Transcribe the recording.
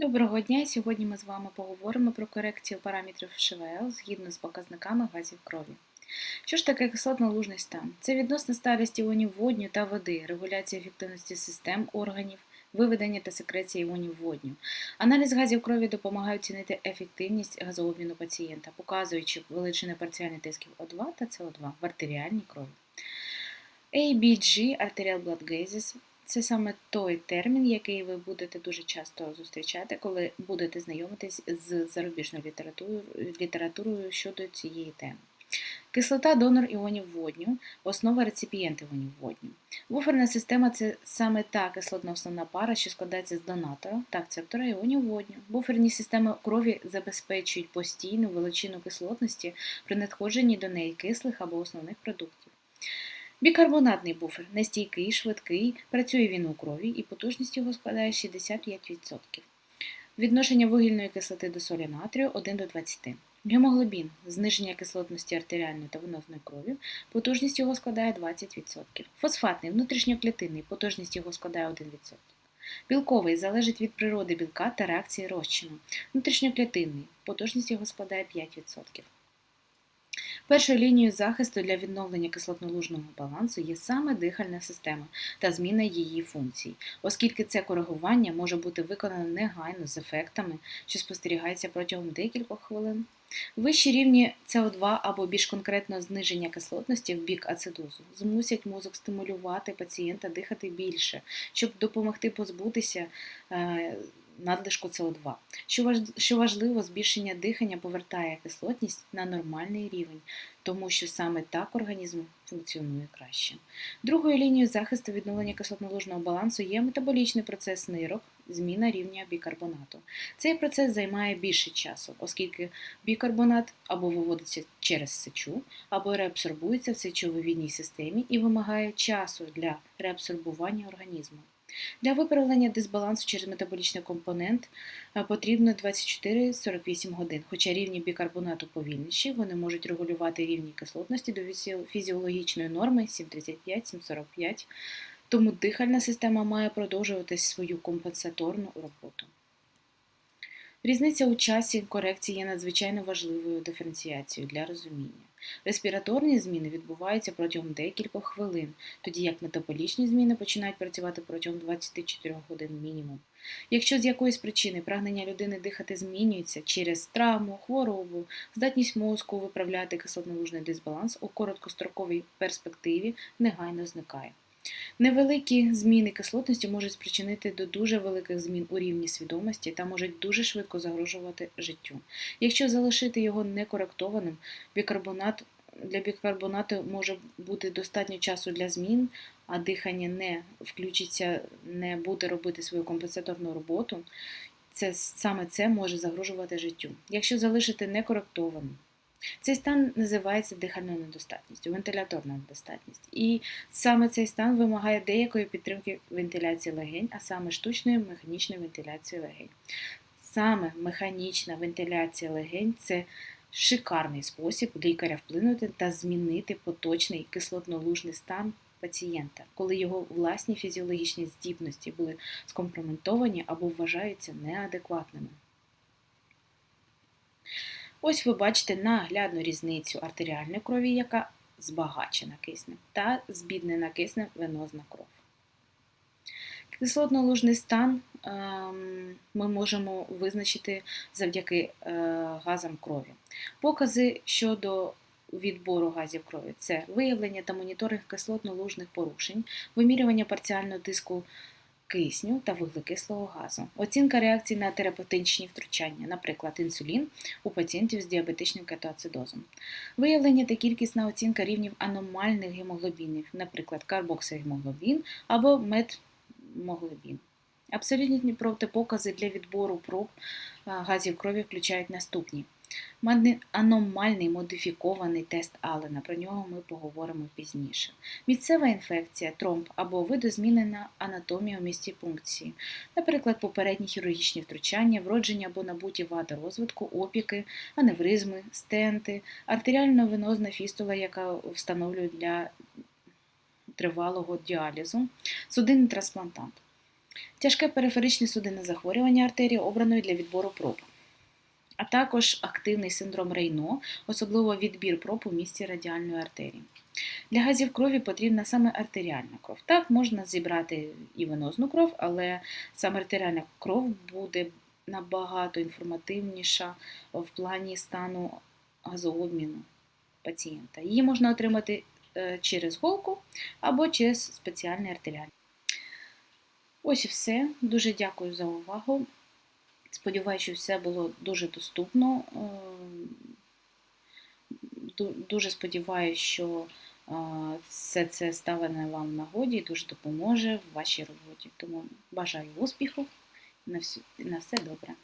Доброго дня! Сьогодні ми з вами поговоримо про корекцію параметрів ШВЛ згідно з показниками газів крові. Що ж таке кислотно-лужний стан? Це відносна старість іонів водню та води, регуляція ефективності систем, органів, виведення та секреція іонів водню. Аналіз газів крові допомагає оцінити ефективність газообміну пацієнта, показуючи величини парціальних тисків О2 та СО2 в артеріальній крові. ABG Arterial Blood Gases це саме той термін, який ви будете дуже часто зустрічати, коли будете знайомитись з зарубіжною літературою, літературою щодо цієї теми. Кислота донор іонів водню, основа реципієнт іонів водню. Буферна система це саме та кислотна основна пара, що складається з донатора та акцептора іонів водню. Буферні системи крові забезпечують постійну величину кислотності при надходженні до неї кислих або основних продуктів. Бікарбонатний буфер нестійкий, швидкий, працює він у крові і потужність його складає 65%. Відношення вугільної кислоти до солі натрію 1 до 20. Гемоглобін зниження кислотності артеріальної та венозної крові, потужність його складає 20%. Фосфатний внутрішньоклітинний, потужність його складає 1%. Білковий залежить від природи білка та реакції розчину. Внутрішньоклітинний, потужність його складає 5%. Першою лінією захисту для відновлення кислотно-лужного балансу є саме дихальна система та зміна її функцій, оскільки це коригування може бути виконане негайно з ефектами, що спостерігаються протягом декількох хвилин. Вищі рівні СО2 або більш конкретно зниження кислотності в бік ацидозу змусять мозок стимулювати пацієнта дихати більше, щоб допомогти позбутися е, надлишку СО2. Що важливо, збільшення дихання повертає кислотність на нормальний рівень, тому що саме так організм функціонує краще. Другою лінією захисту відновлення кислотно-ложного балансу є метаболічний процес нирок, зміна рівня бікарбонату. Цей процес займає більше часу, оскільки бікарбонат або виводиться через сечу, або реабсорбується в сечовивідній системі і вимагає часу для реабсорбування організму. Для виправлення дисбалансу через метаболічний компонент е, потрібно 24-48 годин, хоча рівні бікарбонату повільніші, вони можуть регулювати рівні кислотності до фізіологічної норми 735-745, тому дихальна система має продовжувати свою компенсаторну роботу. Різниця у часі корекції є надзвичайно важливою диференціацією для розуміння. Респіраторні зміни відбуваються протягом декількох хвилин, тоді як метаболічні зміни починають працювати протягом 24 годин мінімум. Якщо з якоїсь причини прагнення людини дихати змінюється через травму, хворобу, здатність мозку виправляти кислотно-лужний дисбаланс у короткостроковій перспективі негайно зникає. Невеликі зміни кислотності можуть спричинити до дуже великих змін у рівні свідомості та можуть дуже швидко загрожувати життю. Якщо залишити його некоректованим, бікарбонат для бікарбонату може бути достатньо часу для змін, а дихання не включиться, не буде робити свою компенсаторну роботу. Це саме це може загрожувати життю. Якщо залишити некоректованим, цей стан називається дихальною недостатністю, вентиляторна недостатність. І саме цей стан вимагає деякої підтримки вентиляції легень, а саме штучної механічної вентиляції легень. Саме механічна вентиляція легень це шикарний спосіб лікаря вплинути та змінити поточний кислотно-лужний стан пацієнта, коли його власні фізіологічні здібності були скомпроментовані або вважаються неадекватними. Ось ви бачите наглядну різницю артеріальної крові, яка збагачена киснем, та збіднена киснем венозна кров. Кислотно-лужний стан ем, ми можемо визначити завдяки е, газам крові. Покази щодо відбору газів крові це виявлення та моніторинг кислотно-лужних порушень, вимірювання парціального тиску кисню та вуглекислого газу, оцінка реакцій на терапевтичні втручання, наприклад, інсулін у пацієнтів з діабетичним кетоацидозом, виявлення та кількісна оцінка рівнів аномальних гемоглобінів, наприклад, карбоксигемоглобін або медмоглобін. Абсолютні протипокази для відбору проб газів крові включають наступні. Аномальний модифікований тест Аллена, про нього ми поговоримо пізніше. Місцева інфекція, тромб або видозмінена анатомія у місці пункції, наприклад, попередні хірургічні втручання, вродження або набуті вади розвитку, опіки, аневризми, стенти, артеріально-венозна фістула, яка встановлюють для тривалого діалізу, судинний трансплантант. Тяжке периферичне судинне захворювання артерії обраної для відбору проб, а також активний синдром Рейно, особливо відбір проб у місці радіальної артерії. Для газів крові потрібна саме артеріальна кров. Так, можна зібрати і венозну кров, але саме артеріальна кров буде набагато інформативніша в плані стану газообміну пацієнта. Її можна отримати е, через голку або через спеціальний артеріальний. Ось і все. Дуже дякую за увагу. Сподіваюся, що все було дуже доступно. Ем, Дуже сподіваюся, що е, все це ставлене вам в нагоді і дуже допоможе в вашій роботі. Тому бажаю успіху на все добре.